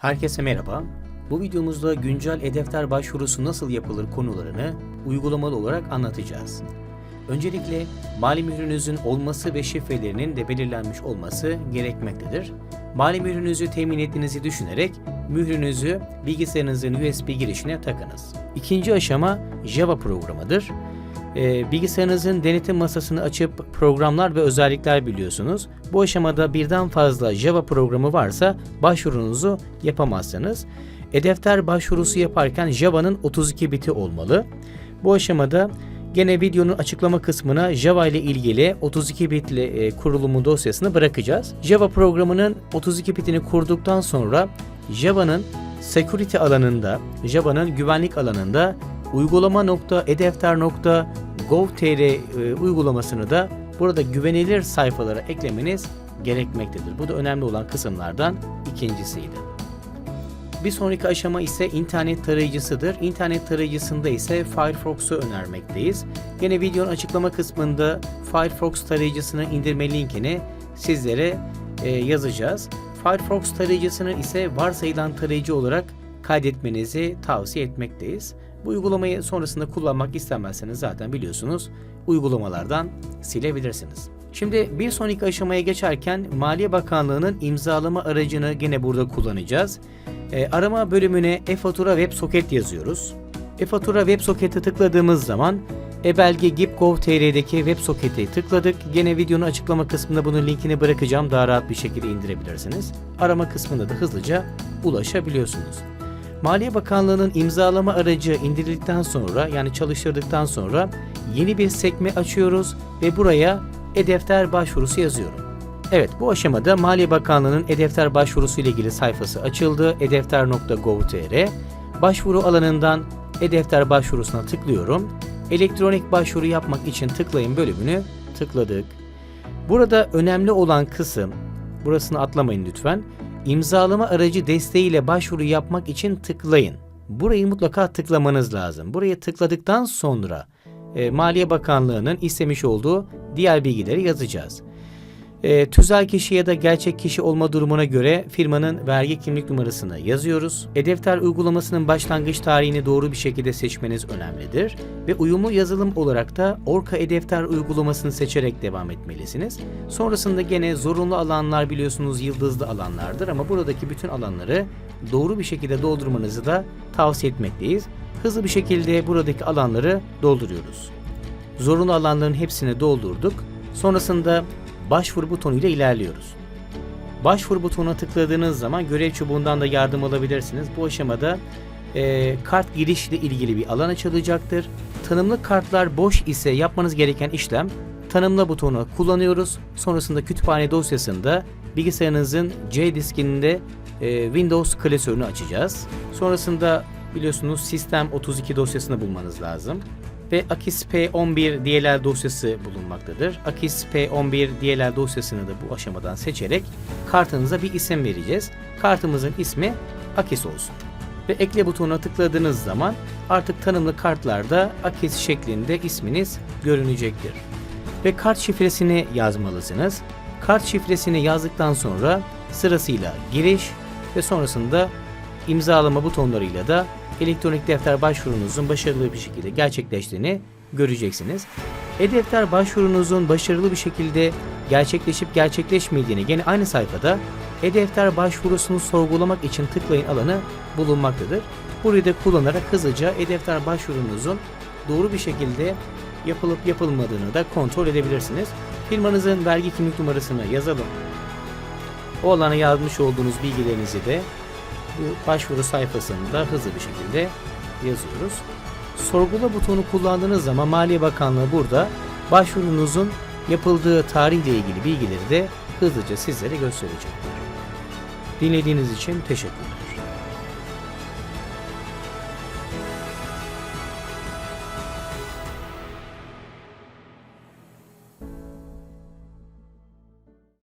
Herkese merhaba. Bu videomuzda güncel e-defter başvurusu nasıl yapılır konularını uygulamalı olarak anlatacağız. Öncelikle mali mührünüzün olması ve şifrelerinin de belirlenmiş olması gerekmektedir. Mali mührünüzü temin ettiğinizi düşünerek mührünüzü bilgisayarınızın USB girişine takınız. İkinci aşama Java programıdır. Ee, bilgisayarınızın denetim masasını açıp programlar ve özellikler biliyorsunuz. Bu aşamada birden fazla Java programı varsa başvurunuzu yapamazsınız. E-defter başvurusu yaparken Java'nın 32 biti olmalı. Bu aşamada gene videonun açıklama kısmına Java ile ilgili 32 bitli e, kurulumu dosyasını bırakacağız. Java programının 32 bitini kurduktan sonra Java'nın security alanında, Java'nın güvenlik alanında uygulama.edefter.gov.tr e, uygulamasını da burada güvenilir sayfalara eklemeniz gerekmektedir. Bu da önemli olan kısımlardan ikincisiydi. Bir sonraki aşama ise internet tarayıcısıdır. İnternet tarayıcısında ise Firefox'u önermekteyiz. Yine videonun açıklama kısmında Firefox tarayıcısını indirme linkini sizlere e, yazacağız. Firefox tarayıcısını ise varsayılan tarayıcı olarak kaydetmenizi tavsiye etmekteyiz. Bu uygulamayı sonrasında kullanmak istemezseniz zaten biliyorsunuz uygulamalardan silebilirsiniz. Şimdi bir sonraki aşamaya geçerken Maliye Bakanlığı'nın imzalama aracını gene burada kullanacağız. E, arama bölümüne e-fatura WebSocket yazıyoruz. E-fatura WebSocket'e tıkladığımız zaman e-belge gip.gov.tr'deki WebSocket'e tıkladık. Gene videonun açıklama kısmında bunun linkini bırakacağım. Daha rahat bir şekilde indirebilirsiniz. Arama kısmında da hızlıca ulaşabiliyorsunuz. Maliye Bakanlığı'nın imzalama aracı indirildikten sonra yani çalıştırdıktan sonra yeni bir sekme açıyoruz ve buraya e-defter başvurusu yazıyorum. Evet bu aşamada Maliye Bakanlığı'nın e-defter başvurusu ile ilgili sayfası açıldı. edefter.gov.tr Başvuru alanından e-defter başvurusuna tıklıyorum. Elektronik başvuru yapmak için tıklayın bölümünü tıkladık. Burada önemli olan kısım, burasını atlamayın lütfen. İmzalama aracı desteğiyle başvuru yapmak için tıklayın. Burayı mutlaka tıklamanız lazım. Buraya tıkladıktan sonra e, Maliye Bakanlığı'nın istemiş olduğu diğer bilgileri yazacağız. E, tüzel kişi ya da gerçek kişi olma durumuna göre firmanın vergi kimlik numarasını yazıyoruz. E-Defter uygulamasının başlangıç tarihini doğru bir şekilde seçmeniz önemlidir. Ve uyumlu yazılım olarak da Orca E-Defter uygulamasını seçerek devam etmelisiniz. Sonrasında gene zorunlu alanlar biliyorsunuz yıldızlı alanlardır ama buradaki bütün alanları doğru bir şekilde doldurmanızı da tavsiye etmekteyiz. Hızlı bir şekilde buradaki alanları dolduruyoruz. Zorunlu alanların hepsini doldurduk. Sonrasında başvuru butonuyla ilerliyoruz. Başvuru butonuna tıkladığınız zaman görev çubuğundan da yardım alabilirsiniz. Bu aşamada e, kart girişle ilgili bir alan açılacaktır. Tanımlı kartlar boş ise yapmanız gereken işlem tanımla butonu kullanıyoruz. Sonrasında kütüphane dosyasında bilgisayarınızın C diskinde e, Windows klasörünü açacağız. Sonrasında biliyorsunuz Sistem 32 dosyasını bulmanız lazım ve Akis P11 DLL dosyası bulunmaktadır. Akis P11 DLL dosyasını da bu aşamadan seçerek kartınıza bir isim vereceğiz. Kartımızın ismi Akis olsun. Ve ekle butonuna tıkladığınız zaman artık tanımlı kartlarda Akis şeklinde isminiz görünecektir. Ve kart şifresini yazmalısınız. Kart şifresini yazdıktan sonra sırasıyla giriş ve sonrasında imzalama butonlarıyla da elektronik defter başvurunuzun başarılı bir şekilde gerçekleştiğini göreceksiniz. E-defter başvurunuzun başarılı bir şekilde gerçekleşip gerçekleşmediğini gene aynı sayfada e-defter başvurusunu sorgulamak için tıklayın alanı bulunmaktadır. Burayı da kullanarak hızlıca e-defter başvurunuzun doğru bir şekilde yapılıp yapılmadığını da kontrol edebilirsiniz. Firmanızın vergi kimlik numarasını yazalım. O alana yazmış olduğunuz bilgilerinizi de bu başvuru sayfasında hızlı bir şekilde yazıyoruz. Sorgula butonu kullandığınız zaman Maliye Bakanlığı burada başvurunuzun yapıldığı tarihle ilgili bilgileri de hızlıca sizlere gösterecektir. Dinlediğiniz için teşekkürler.